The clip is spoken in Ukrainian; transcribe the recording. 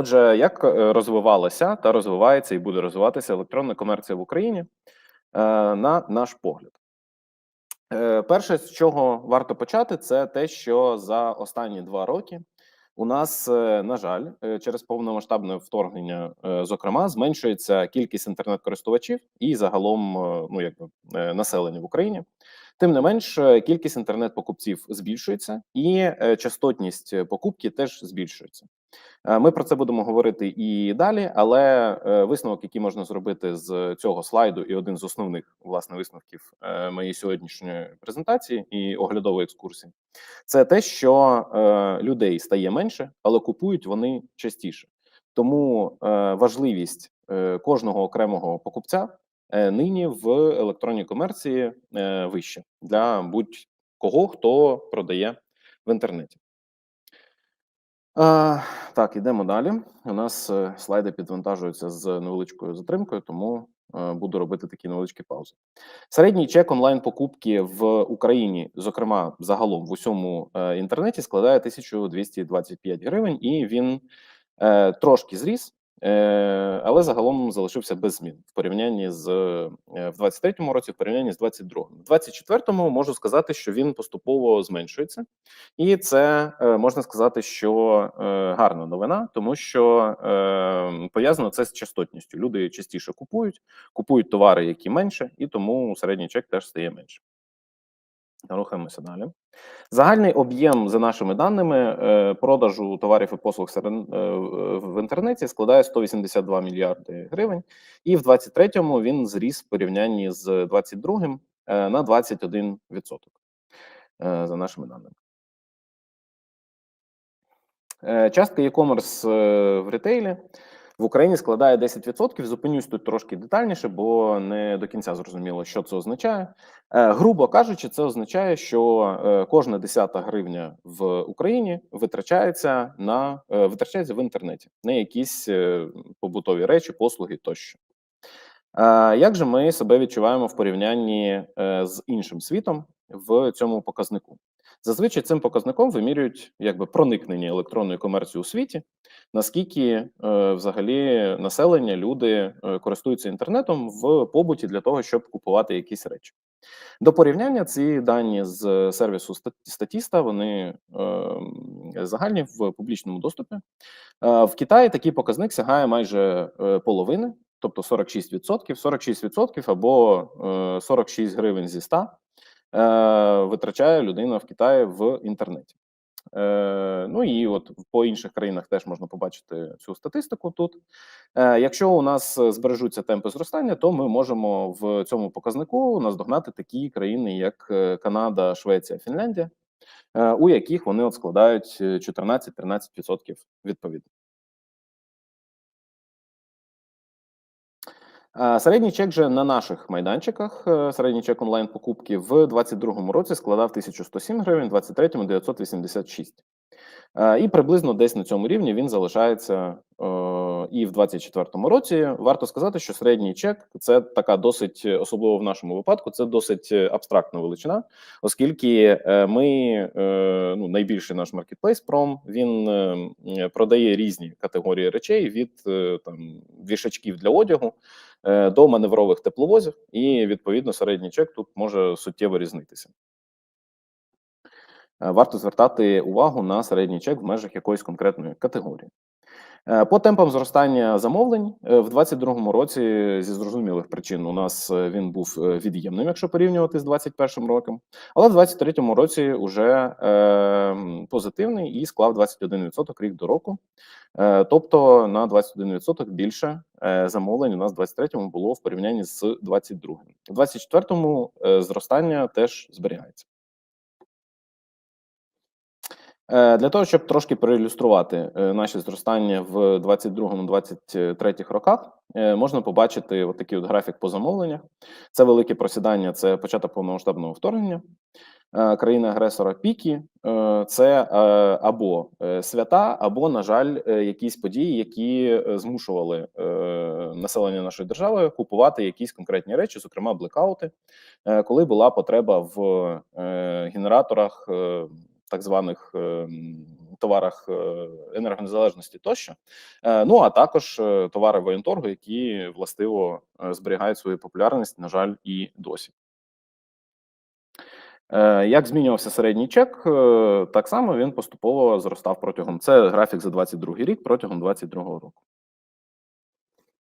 Отже, як е, розвивалася та розвивається і буде розвиватися електронна комерція в Україні, е, на наш погляд? Е, Перше, з чого варто почати, це те, що за останні два роки у нас, на жаль, через повномасштабне вторгнення, зокрема, зменшується кількість інтернет-користувачів і загалом ну якби населення в Україні. Тим не менш, кількість інтернет-покупців збільшується, і частотність покупки теж збільшується. Е, Ми про це будемо говорити і далі, але е, висновок, який можна зробити з цього слайду, і один з основних власне висновків е, моєї сьогоднішньої презентації і оглядової екскурсії, це те, що людей стає менше, але купують вони частіше. Тому важливість кожного окремого покупця нині в електронній комерції вища для будь-кого, хто продає в інтернеті. А, так, йдемо далі. У нас е, слайди підвантажуються з невеличкою затримкою, тому е, буду робити такі невеличкі паузи. Середній чек онлайн покупки в Україні, зокрема, загалом в усьому е, інтернеті, складає 1225 гривень, і він е, трошки зріс, е, але загалом залишився без змін в порівнянні з е, в 23-му році, в порівнянні з 22-му. В 24-му можу сказати, що він поступово зменшується. І це е, можна сказати, що е, гарна новина, тому що е, пов'язано це з частотністю. Люди частіше купують, купують товари, які менше, і тому середній чек теж стає менше. Рухаємося далі. Загальний об'єм, за нашими даними, е, продажу товарів і послуг е, в інтернеті складає 182 мільярди гривень, і в 23-му він зріс в порівнянні з 22-м е, на 21%, е, за нашими даними. Частка e-commerce в ретейлі в Україні складає 10%. Зупинюсь тут трошки детальніше, бо не до кінця зрозуміло, що це означає. Е, Грубо кажучи, це означає, що е, кожна десята гривня в Україні витрачається на е, витрачається в інтернеті на якісь побутові речі, послуги тощо. Як же ми себе відчуваємо в порівнянні з іншим світом в цьому показнику? Зазвичай цим показником вимірюють якби проникнення електронної комерції у світі, наскільки е, взагалі населення, люди е, користуються інтернетом в побуті для того, щоб купувати якісь речі. До порівняння ці дані з сервісу Ста- Statista, вони е, загальні в публічному доступі. Е, в Китаї такий показник сягає майже е, половини, тобто 46%, 46% або е, 46 гривень зі 100 е, витрачає людина в Китаї в інтернеті. Е, ну і от по інших країнах теж можна побачити цю статистику тут. Е, якщо у нас е, збережуться темпи зростання, то ми можемо в цьому показнику наздогнати такі країни, як е, Канада, Швеція, Фінляндія, е, у яких вони от складають е, 14-13% відповідно. Середній чек же на наших майданчиках, е, середній чек онлайн покупки в 2022 році складав 1107 гривень, в 2023 – 986. Е, І приблизно десь на цьому рівні він залишається е, і в 2024 році. Варто сказати, що середній чек це така досить, особливо в нашому випадку, це досить е, абстрактна величина, оскільки е, ми е, ну найбільший наш маркетплейс Пром він продає різні категорії речей від там вішачків для одягу до маневрових тепловозів, і відповідно середній чек тут може суттєво різнитися. Варто звертати увагу на середній чек в межах якоїсь конкретної категорії. Е, По темпам зростання замовлень е, в 2022 році зі зрозумілих причин у нас е, він був від'ємним, якщо порівнювати з 2021 роком, але в 2023 році вже е, позитивний і склав 21% рік до року. Е, Тобто на 21% більше замовлень у нас в 23-му було в порівнянні з 22-м. В 24-му е, зростання теж зберігається. Е, Для того, щоб трошки проілюструвати е, наші зростання в 22-23 роках, е, можна побачити от такий от графік по замовленнях. Це велике просідання, це початок повномасштабного вторгнення країни-агресора. Піки е, це або свята, або, на жаль, якісь події, які змушували населення нашої держави купувати якісь конкретні речі, зокрема блекаути, коли була потреба в генераторах. Так званих е, товарах е, енергонезалежності тощо. Е, Ну а також товари воєнторгу, які властиво зберігають свою популярність, на жаль, і досі. Як змінювався середній чек, так само він поступово зростав протягом. Це графік за 22 рік протягом 22 року.